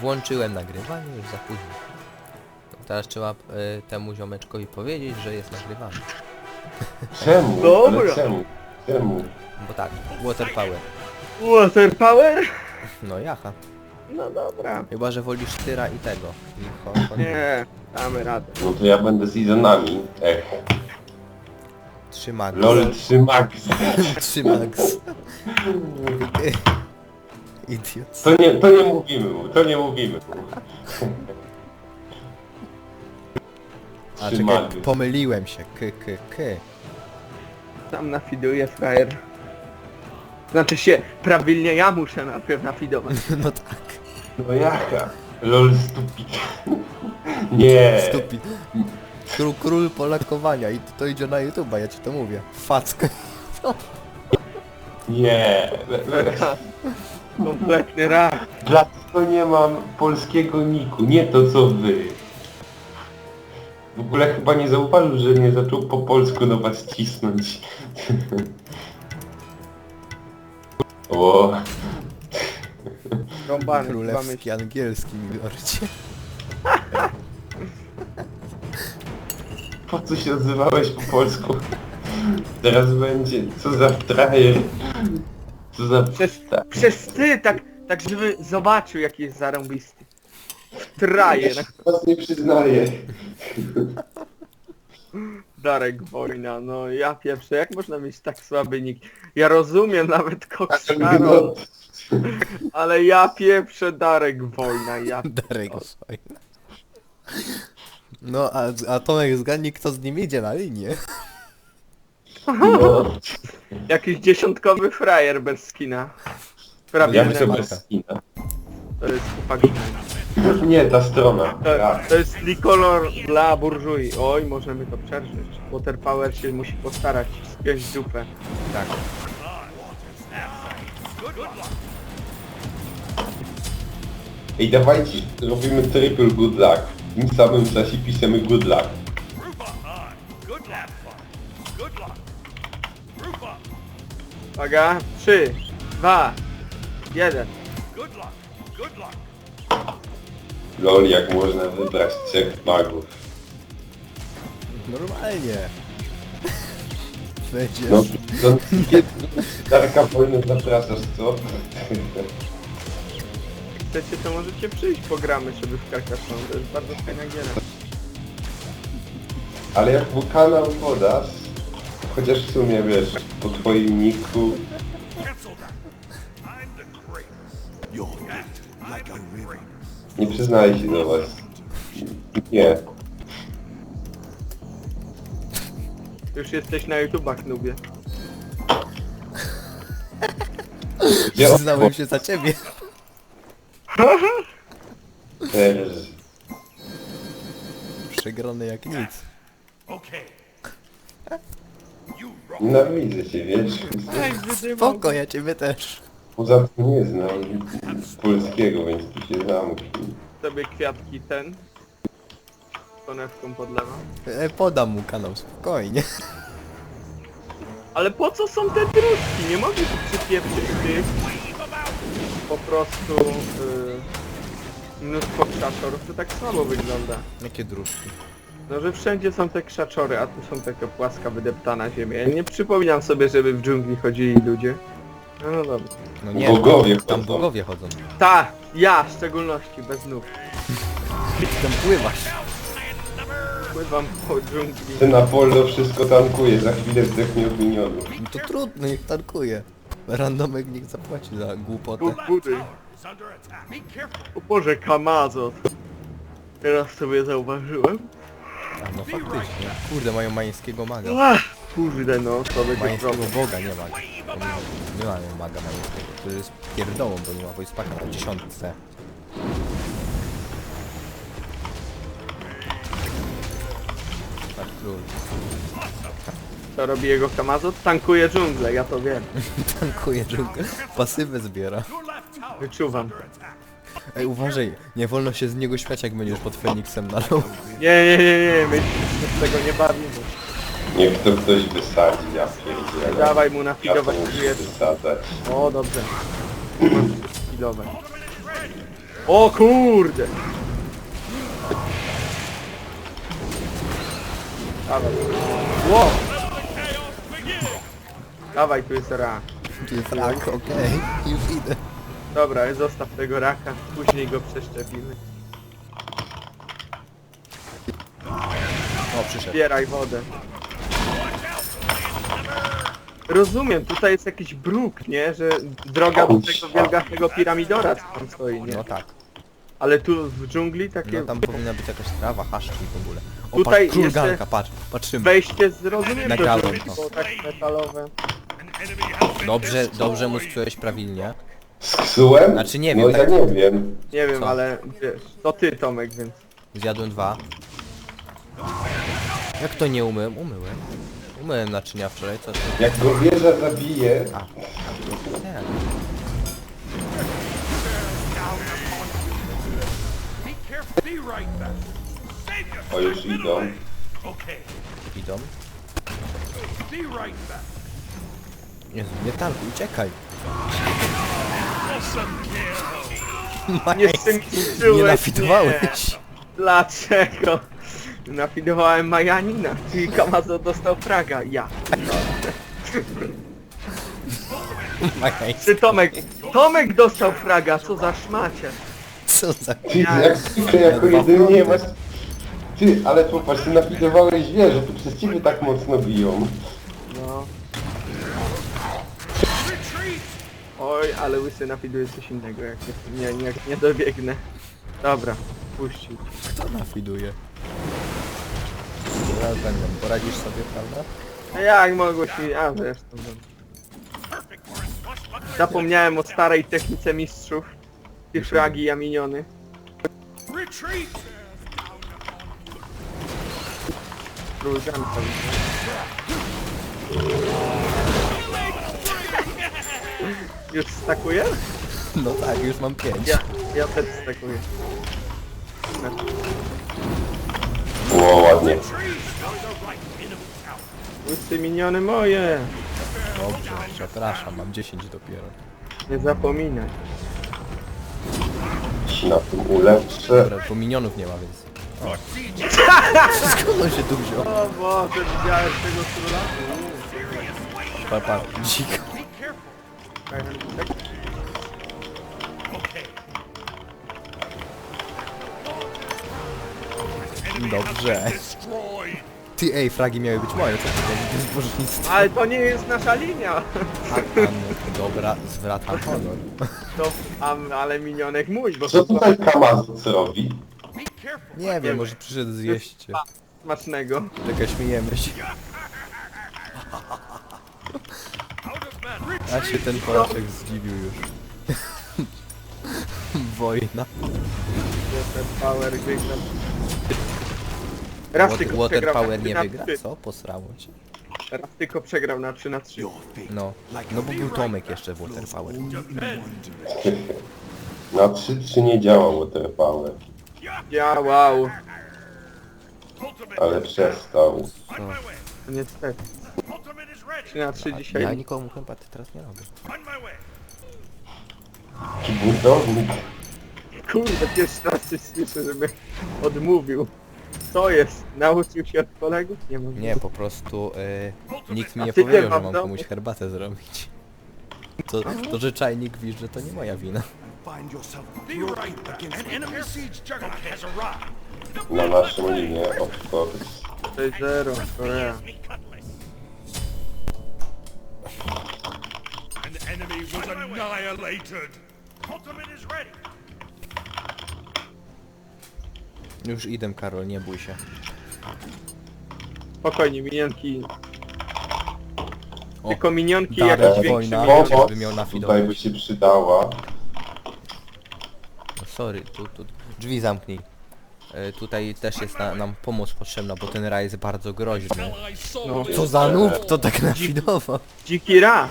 Włączyłem nagrywanie już za późno. Teraz trzeba y, temu ziomeczkowi powiedzieć, że jest nagrywany. Czemu? Dobra. Ale czemu? Czemu? Bo tak, water power. Water power? No jaha. No dobra. Chyba, że wolisz tyra i tego. I ho, ho, Nie, damy radę. No to ja będę seasonami. Ech. Trzy max. LOL 3 max. Trzy max. Idiot. To nie, to nie mówimy mu, to nie mówimy mu. A czekaj, pomyliłem się. K, k, k. Tam nafiduje frajer. Znaczy się, prawilnie ja muszę najpierw nafidować. No tak. No jaka? LOL stupid. Nie. Stupi. Król, król polakowania i to idzie na YouTube'a, ja ci to mówię. Fackę. Nie. Kompletny rak. Dlaczego nie mam polskiego niku? Nie to co wy. W ogóle chyba nie zauważył, że nie zaczął po polsku do was cisnąć. o, Rąbany, dwa Królewski angielski milordzie. po co się odzywałeś po polsku? Teraz będzie, co za frajer. Co za Przez, psta. przez ty, tak, tak żeby zobaczył jaki jest zarąbisty. Traje, na się was nie przyznaję. Darek Wojna, no ja pierwsze, jak można mieć tak słaby nick? Ja rozumiem nawet Coxaro, ale ja pieprzę Darek Wojna, ja... Darek. No, a, a Tomek zgadnij kto z nim idzie na linię. No, Jakiś dziesiątkowy frajer bez skina. ja Prawie chcę marka. bez skina. To jest upagina. Nie, ta strona. To, Tak. to jest likolor dla burżui. Oj, możemy to przeżyć. Water Power się musi postarać spiąć dupę. Tak. Ej, dawajcie, robimy triple good luck. W tym samym czasie piszemy good luck. Uwaga, 3, 2, 1. Good luck. Good luck. Lol, jak można wybrać trzech magów. Normalnie. Będziesz. No, no kiedy Darka wojny zapraszasz, co? Jak chcecie, to możecie przyjść, pogramy sobie w Carcassonne. To jest bardzo fajna giera. Ale jak mu kanał podasz, chociaż w sumie wiesz, po twoim niku, nie przyznaję się do was. Nie. Już jesteś na YouTubach, nubie. Gdzie Przyznałem się za ciebie. Też. Przegrany jak nic. Okay. Rock. Nienawidzę cię, wiesz? Spoko, ja ciebie też. Poza tym nie znam polskiego, więc tu się zamknij. sobie kwiatki ten. Konewką podlewam. E, podam mu kanał, spokojnie. Ale po co są te dróżki? Nie mogli tu przypieprzyć tych po prostu yy, mnóstwo krzaczorów, to tak słabo wygląda. Jakie dróżki? No, że wszędzie są te krzaczory, a tu są taka płaska, wydeptana ziemia. Ja nie przypominam sobie, żeby w dżungli chodzili ludzie. No, no dobra. No nie, Bogowie tam chodzą. bogowie chodzą. Ta, ja w szczególności, bez nóg. Tam pływasz. Pływam po dżungli. Ten Apollo wszystko tankuje, za chwilę zdechnie od minionów. No to trudno, niech tankuje. Randomek niech zapłaci za głupotę. Bóg budy. O Boże, Kamazot. Teraz sobie zauważyłem. A no faktycznie. Kurde, mają majeńskiego maga. Kurde no, to będzie Majeńskiego problem. boga, nie maga. Nie mamy maga majeńskiego, który jest pierdołą, bo nie ma wojspaka na dziesiątce. Tak, król. Co robi jego Kamazot? Tankuje dżunglę, ja to wiem. Tankuje dżunglę. Pasywę zbiera. Wyczuwam. Ej, uważaj, nie wolno się z niego śmiać, jak będziesz pod Feniksem na low. Nie, nie, nie, nie, my się z tego nie bawimy. Niech to ktoś wysadzi, ja pierdzielę. Dawaj mu Ja to nafidować muszę jest. wysadzać. O, dobrze. Chwilowe. O kurde! Dawaj. Wow! Dawaj, tu jest rak. Tu jest rak, okej. Już idę. Dobra, zostaw tego raka, później go przeszczepimy. O, przyszedł. Zbieraj wodę. Rozumiem, tutaj jest jakiś bruk, nie? Że droga do tego wielgachnego piramidora co tam stoi, nie? No tak. Ale tu w dżungli takie No tam powinna być jakaś trawa, haszki w ogóle. O, Tutaj patrz, jeszcze- patrz, patrzymy. wejście zrozumiem, Nagrałem że to. tak metalowe. Dobrze, dobrze mu spiąłeś prawilnie. Z ksułem? Znaczy nie No wiem, ja tak- nie wiem. Nie wiem, Co? ale wiesz, to ty Tomek, więc... Zjadłem dwa. Jak to nie umyłem? Umyłem. Umyłem naczynia wczoraj, co ty? Jak go wieża zabije, Nie. Be careful. Be right back. Save yourself. o już idą. Okay. Idą. Be right back. Jezu, nie tankuj, uciekaj. Nie nie nafidowałeś. Dlaczego? Nafidowałem Majanina, czyli Kamazo dostał fraga, ja. Majs, Czy Tomek? Tomek dostał fraga, co za szmacie. co za... Ty, jak zwykle jako jedyny nie masz... Ty, ale popatrz, ty napidowałeś wieżę, to przez ciebie tak mocno biją. Oj, ale łysy nafiduje coś innego, jak nie, nie, nie, nie dobiegnę. Dobra, puścił. Kto nafiduje? Zaraz będę. Poradzisz sobie, prawda? A jak mogło się... A a swashbuckler. Zapomniałem o starej technice mistrzów. Tych fragi ja miniony. Retreat. Kruganka. Już stakuję? No tak, już mam pięć. Ja, ja też stakuję. Było ładnie. Łysy miniony moje! Dobrze, przepraszam, mam 10 dopiero. Nie zapominaj. Ci na tym ulepszę. Dobra, bo minionów nie ma, więc... O. Skąd on się tu wziął? O Boże, widziałeś tego króla? Pa, pa, dziko. Dobrze. Destroyed. Ty, ej, fragi miały być moje, co to jest zbożnictwo? Ale to nie jest nasza linia! Dobra, zwracam honor. To, a, ale minionek mój, bo Co to tutaj Kamazuc robi? Nie wiem, może przyszedł zjeść cię. smacznego. Czekaj, śmiejemy się. A się ten Polaczek zdziwił już. Wojna. Water Power wygra. Raz tylko Water przegrał Power na nie 3 na wygra? 3. Co? Posrało cię. Raz tylko przegrał na 3 na 3. Your fate. No. No bo był Tomek jeszcze w Water Power. Na 3-3 nie działa Water Power, Działał. Ultimate. ale przestał. Way. Niestety. Ultimate is ready. 3 na 3 Ja dzisiaj. nikomu chyba ty teraz nie robię. Jaki budownik. Kurde, pierwszy raz coś słyszę, żeby odmówił. Co jest? Nauczył się od kolegów? Nie mogę. Nie, po prostu y, nikt mi A nie ty nie powiedział, że mam domu? komuś herbatę zrobić. To, to że czajnik wiesz, że to nie moja wina. Find yourself Be right back. An enemy siege juggernaut has arrived. Na naszą linię, of course. 6-0, Korea. Me. Was annihilated. Ultimate is ready. Już idę, Karol, nie bój się. Spokojnie, minionki. O, Tylko minionki Darek, jakiś większy wojna. Pomoc. miał nafidować. tutaj by się przydała. No sorry, tu, tu, drzwi zamknij. Y, tutaj też jest na, nam pomoc potrzebna, bo ten raj jest bardzo groźny. No, Co za noob, to tak nafidował. dziki ra!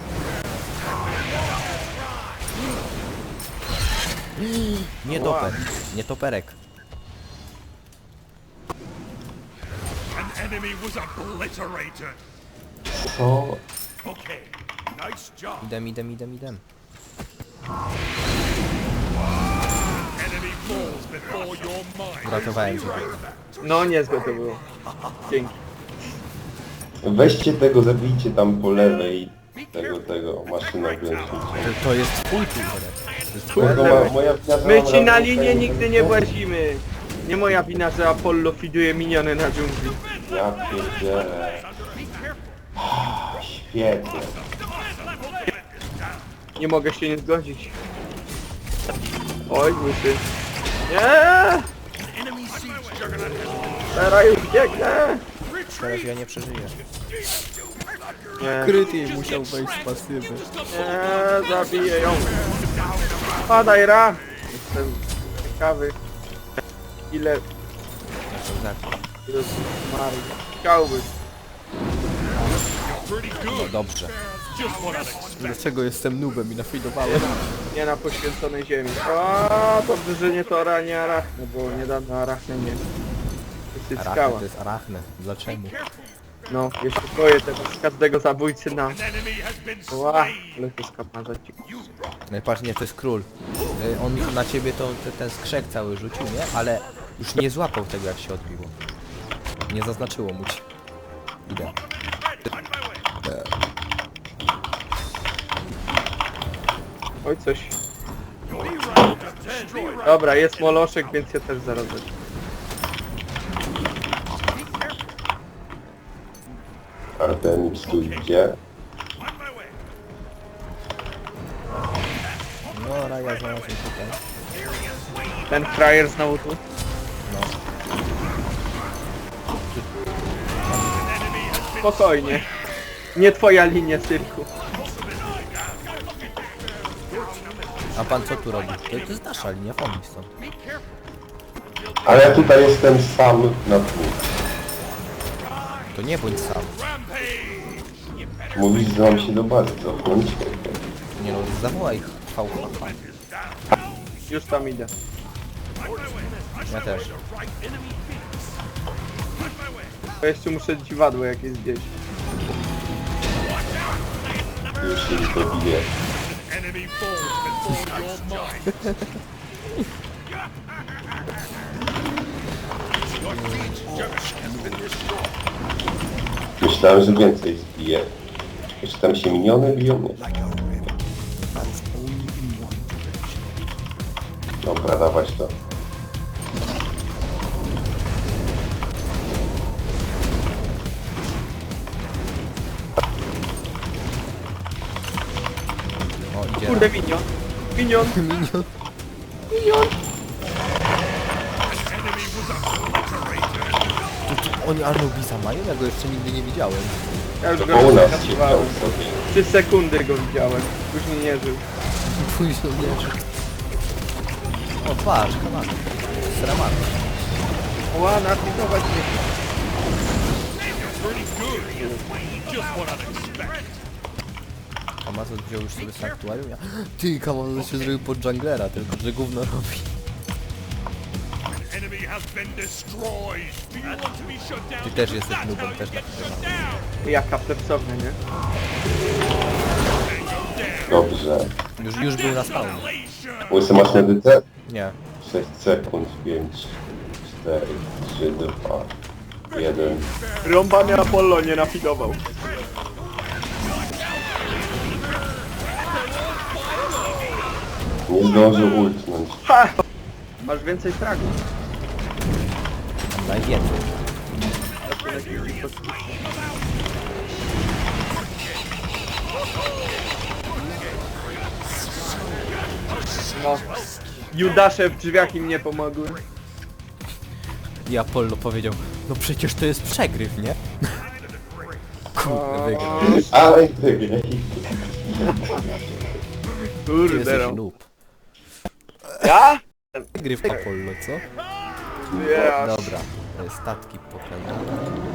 Nie toper, nie toperek. An enemy was obliterated. Co? Okay. Nice job. Idem, idem, idem, idem. Enemy Uratowałem cię. No niezłe to było. Dzięki. Weźcie tego, zabijcie tam po lewej tego, tego maszyna. To, to jest twój ma, moja wina, że My mam ci na razem linię nigdy nie włazimy. Nie moja wina, że Apollo fiduje miniony na dżungli. Ja pierdzielę. Ah, Świetnie. Nie mogę się nie zgodzić. Oj, łysy. Nie! Teraz już biegnę! Teraz ja nie przeżyję. Kryty musiał wejść z pasywy. nie, zabiję ją. Padaj, Ra! Jestem ciekawy. Ile... ile zmarł. Chciałbym. No dobrze. Dlaczego jestem nubem i nafidowałem? Nie na poświęconej ziemi. A, dobrze, że nie to aranie arachne, bo niedawno arachne nie. Jest Arachne skała. to jest arachne. Dlaczego? No, się boję tego z każdego zabójcy na... Ła, ale to skaparza ci. No i patrz, nie, to jest król. Y, On na ciebie to te, ten skrzek cały rzucił, nie? Ale już nie złapał tego jak się odbiło. Nie zaznaczyło mu ci. Idę. Oj, coś. Dobra, jest moloszek, więc ja też zaraz. Artemis tu idzie. No, Raja znalazłem tutaj. Ten frajer znowu tu. No. Spokojnie. Nie twoja linia cyrku. A pan co tu robi? To, to jest nasza linia, pomyśl stąd. Ale ja tutaj jestem sam na dwóch. To nie bądź sam. Mówisz, że mam się do bazy cofnąć. Nie no, zawołaj VHH. Już tam idę. Ja też. To jeszcze muszę dziwadło jakieś gdzieś. Już się dobiję. Your might. Myślałem, że więcej zbiję. Jeszcze tam się minione biją? Nie. Dobra, dawać to. O, idzie. Kurde, minion. Minion. Minion. Minion. Oni Anubisa mają? Ja go jeszcze nigdy nie widziałem. Ja już go u nas sobie. Trzy sekundy go widziałem. Później nie żył. Później nie. O, patrz, kaman. Sraman. Ła, napisować mnie. Amazon wziął już sobie sanktuarium? Ja... Ty, Kamazon się zrobił pod junglera, tylko że gówno robi. Ty też jesteś nubem, też Down. Jaka plepsownia, nie? Dobrze. Już, już był na spawnie. Łysy masz medycę? Nie. 6 sekund, 5, 4, 3, 2, 1. Rąbany Apollo nie nafidował. Nie zdążył ultnąć. Ha! Masz więcej fragów. Najwięcej. No. Judasze w drzwiach im nie pomogły. I Apollo powiedział, no przecież to jest przegryw, nie? Kurde, wygrał. Ale wygraj. Ty Kurde, jesteś no. noob. Ja? Gryw Apollo, co? Dobra, e, statki pokazane.